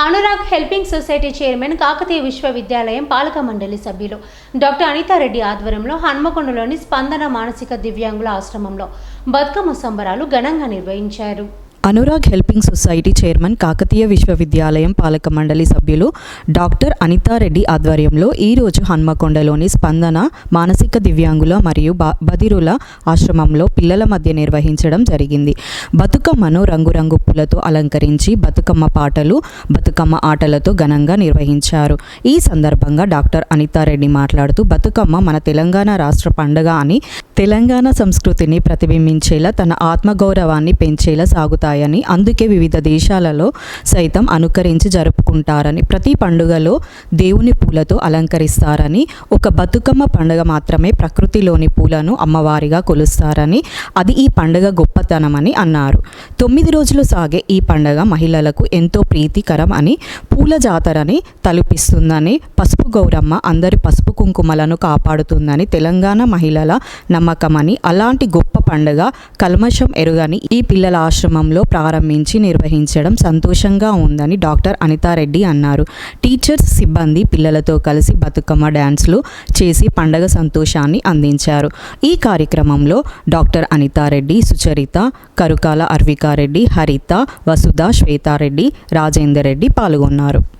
Anurag helping society chairman Kakatiya విశ్వవిద్యాలయం పాలక మండలి సభ్యులు. డాక్టర్ అనితారెడ్డి ఆధ్వర్యంలో హన్మకొండలోని స్పందన మానసిక దివ్యాంగుల ఆశ్రమంలో బతుకమ్మ సంబరాలు ఘనంగా నిర్వహించారు. Anurag helping society chairman Kakatiya విశ్వవిద్యాలయం పాలక మండలి సభ్యులు డాక్టర్ అనితారెడ్డి ఆధ్వర్యంలో ఈరోజు హన్మకొండలోని స్పందన మానసిక దివ్యాంగుల మరియు బ- బదిరుల ఆశ్రమంలో పిల్లల మధ్య నిర్వహించడం జరిగింది. బతుకమ్మను రంగురంగు పూలతో అలంకరించి బతుకమ్మ పాటలు బతుకమ్మ ఆటలతో ఘనంగా నిర్వహించారు. ఈ సందర్భంగా డాక్టర్ అనితారెడ్డి మాట్లాడుతూ బతుకమ్మ మన తెలంగాణ రాష్ట్ర పండుగ అని తెలంగాణ సంస్కృతిని ప్రతిబింబించేలా తన ఆత్మగౌరవాన్ని పెంచేలా సాగుతారు సాగుతాయని అందుకే వివిధ దేశాలలో సైతం అనుకరించి జరుపుకుంటారని ప్రతి పండుగలో దేవుని పూలతో అలంకరిస్తారని ఒక బతుకమ్మ పండుగ మాత్రమే ప్రకృతిలోని పూలను అమ్మవారిగా కొలుస్తారని అది ఈ పండుగ గొప్పతనమని అన్నారు. తొమ్మిది రోజులు సాగే ఈ పండుగ మహిళలకు ఎంతో ప్రీతికరం అని పూల జాతరని తలుపిస్తుందని పసుపు గౌరమ్మ అందరి పసుపు కుంకుమలను కాపాడుతుందని తెలంగాణ మహిళల నమ్మకమని అలాంటి గొప్ప పండుగ కల్మషం ఎరుగని ఈ పిల్లల ఆశ్రమంలో ప్రారంభించి నిర్వహించడం సంతోషంగా ఉందని డాక్టర్ అనితారెడ్డి అన్నారు. టీచర్స్ సిబ్బంది పిల్లలతో కలిసి బతుకమ్మ డ్యాన్స్లు చేసి పండగ సంతోషాన్ని అందించారు. ఈ కార్యక్రమంలో డాక్టర్ అనితారెడ్డి సుచరిత కరుకాల అర్వికారెడ్డి హరిత వసుధ శ్వేతారెడ్డి రాజేందర్ రెడ్డి పాల్గొన్నారు.